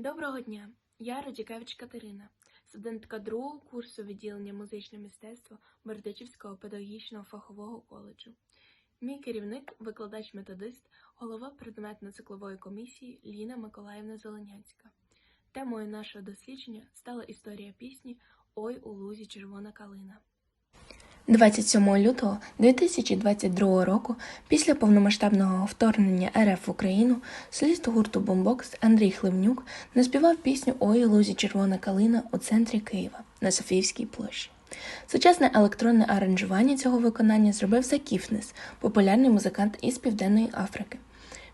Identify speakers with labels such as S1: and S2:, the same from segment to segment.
S1: Доброго дня! Я Радікевич Катерина, студентка другого курсу відділення музичне мистецтво Бердичівського педагогічного фахового коледжу. Мій керівник, викладач-методист, голова предметно-циклової комісії Ліна Миколаївна Зеленянська. Темою нашого дослідження стала історія пісні Ой у лузі червона калина. 27 лютого 2022 року, після повномасштабного вторгнення РФ в Україну, соліст гурту Бомбокс Андрій Хливнюк наспівав пісню Ой лузі червона калина у центрі Києва на Софіївській площі. Сучасне електронне аранжування цього виконання зробив Закіфнес, популярний музикант із Південної Африки.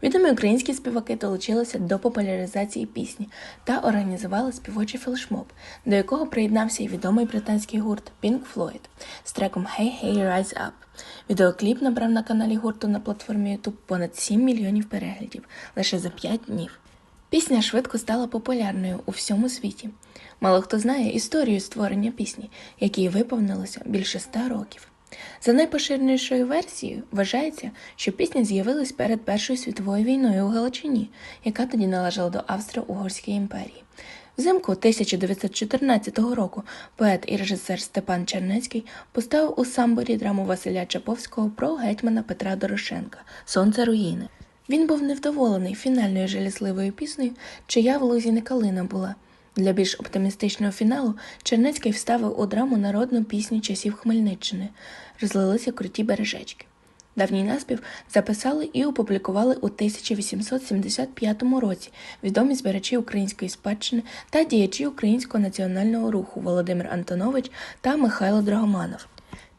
S1: Відомі українські співаки долучилися до популяризації пісні та організували співочий флешмоб, до якого приєднався і відомий британський гурт Pink Floyd з треком Hey Hey Rise Up. Відеокліп набрав на каналі гурту на платформі YouTube понад 7 мільйонів переглядів лише за 5 днів. Пісня швидко стала популярною у всьому світі. Мало хто знає історію створення пісні, якій виповнилося більше ста років. За найпоширенішою версією вважається, що пісня з'явилась перед Першою світовою війною у Галичині, яка тоді належала до Австро-Угорської імперії. Взимку 1914 року поет і режисер Степан Чернецький поставив у самборі драму Василя Чаповського про гетьмана Петра Дорошенка Сонце руїни. Він був невдоволений фінальною жалісливою піснею, чия в лузі не калина була. Для більш оптимістичного фіналу Чернецький вставив у драму народну пісню часів Хмельниччини розлилися круті бережечки. Давній наспів записали і опублікували у 1875 році відомі збирачі української спадщини та діячі українського національного руху Володимир Антонович та Михайло Драгоманов.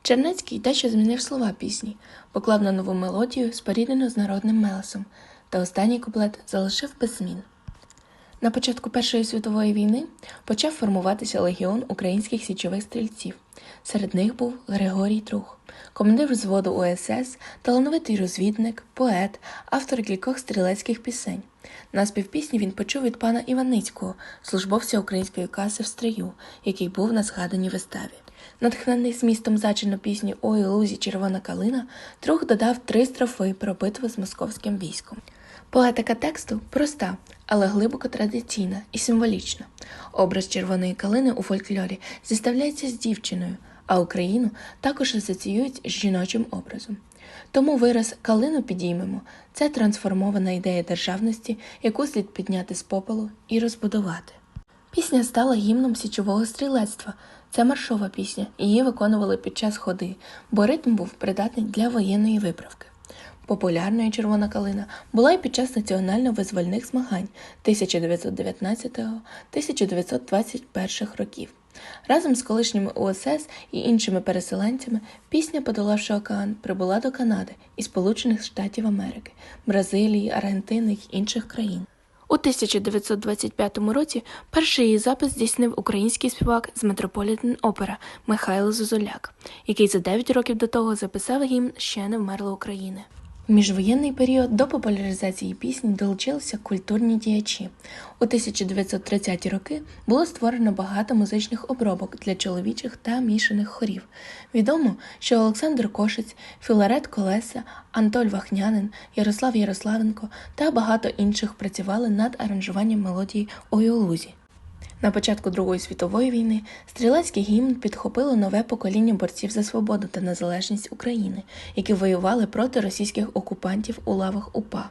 S1: Чернецький дещо змінив слова пісні, поклав на нову мелодію, споріднену з народним мелесом, та останній куплет залишив без змін. На початку Першої світової війни почав формуватися легіон українських січових стрільців. Серед них був Григорій Трух, командир взводу УСС, талановитий розвідник, поет, автор кількох стрілецьких пісень. Наспів пісні він почув від пана Іваницького, службовця української каси в стрию, який був на згаданій виставі. Натхнений змістом зачину пісні Ой лузі червона калина, Трух додав три строфи про битву з московським військом. Поетика тексту проста, але глибоко традиційна і символічна. Образ червоної калини у фольклорі зіставляється з дівчиною, а Україну також асоціюють з жіночим образом. Тому вираз калину підіймемо це трансформована ідея державності, яку слід підняти з попелу і розбудувати. Пісня стала гімном січового стрілецтва. Це маршова пісня, її виконували під час ходи, бо ритм був придатний для воєнної виправки. Популярною червона калина була й під час національно-визвольних змагань 1919-1921 років. Разом з колишніми УСС і іншими переселенцями пісня, подолавши океан, прибула до Канади і Сполучених Штатів Америки, Бразилії, Аргентини й інших країн. У 1925 році перший її запис здійснив український співак з Метрополітен Опера Михайло Зозуляк, який за 9 років до того записав гімн Ще не вмерла України. Міжвоєнний період до популяризації пісні долучилися культурні діячі. У 1930-ті роки було створено багато музичних обробок для чоловічих та мішаних хорів. Відомо, що Олександр Кошець, Філарет Колеса, Антоль Вахнянин, Ярослав Ярославенко та багато інших працювали над аранжуванням мелодії «Ой у лузі. На початку Другої світової війни стрілецький гімн підхопило нове покоління борців за свободу та незалежність України, які воювали проти російських окупантів у лавах УПА.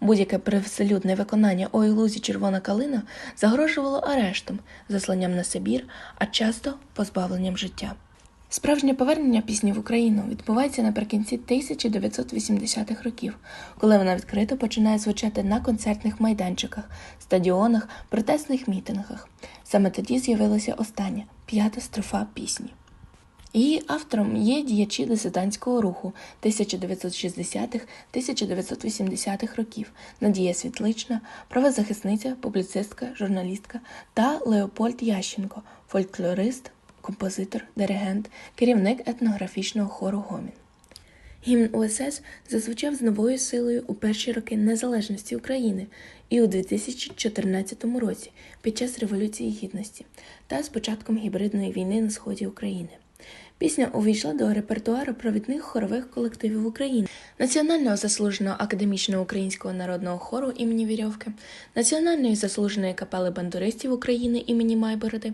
S1: Будь-яке привселюдне виконання у ілузі червона калина загрожувало арештом, засланням на Сибір, а часто позбавленням життя. Справжнє повернення пісні в Україну відбувається наприкінці 1980-х років, коли вона відкрито починає звучати на концертних майданчиках, стадіонах, протестних мітингах. Саме тоді з'явилася остання п'ята строфа пісні. Її автором є діячі дисидентського руху 1960-1980-х років Надія Світлична, правозахисниця, публіцистка, журналістка та Леопольд Ященко, фольклорист, композитор, диригент, керівник етнографічного хору Гомін. Гімн УСС зазвучав з новою силою у перші роки незалежності України і у 2014 році під час Революції Гідності та з початком гібридної війни на сході України. Пісня увійшла до репертуару провідних хорових колективів України, Національного заслуженого академічного українського народного хору імені Вірьовки, Національної заслуженої капели бандуристів України імені Майбороди,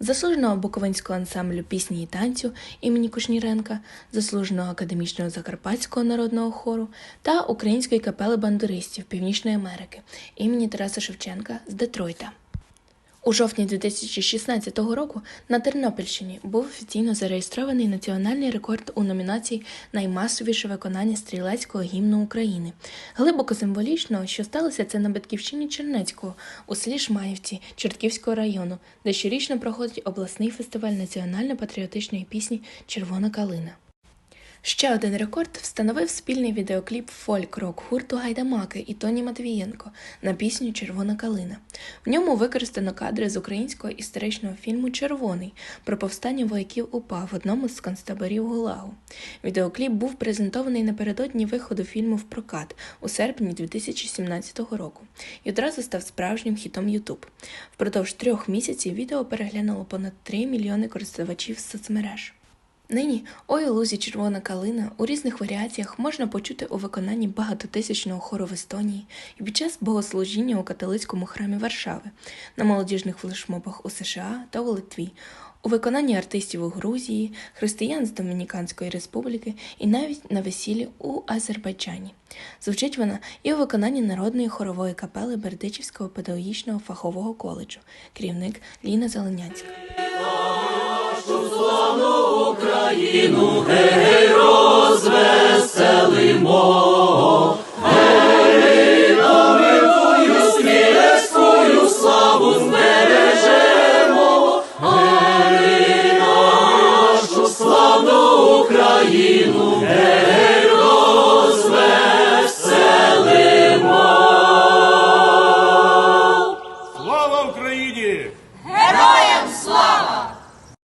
S1: заслуженого буковинського ансамблю пісні і танцю імені Кушніренка, заслуженого академічного закарпатського народного хору та Української капели бандуристів Північної Америки імені Тараса Шевченка з Детройта. У жовтні 2016 року на Тернопільщині був офіційно зареєстрований національний рекорд у номінації Наймасовіше виконання стрілецького гімну України. Глибоко символічно, що сталося це на батьківщині Чернецького у селі Шмаївці Чортківського району, де щорічно проходить обласний фестиваль національно-патріотичної пісні Червона калина. Ще один рекорд встановив спільний відеокліп фольк-рок гурту Гайдамаки і Тоні Матвієнко на пісню Червона калина. В ньому використано кадри з українського історичного фільму Червоний про повстання вояків УПА в одному з концтаборів Гулагу. Відеокліп був презентований напередодні виходу фільму в прокат у серпні 2017 року і одразу став справжнім хітом YouTube. Впродовж трьох місяців відео переглянуло понад 3 мільйони користувачів соцмереж. Нині «Ой у лузі червона калина у різних варіаціях можна почути у виконанні багатотисячного хору в Естонії і під час богослужіння у католицькому храмі Варшави, на молодіжних флешмобах у США та у Литві, у виконанні артистів у Грузії, християн з Домініканської республіки і навіть на весіллі у Азербайджані. Звучить вона і у виконанні народної хорової капели Бердичівського педагогічного фахового коледжу, керівник Ліна Зеленянська.
S2: Слава Україні!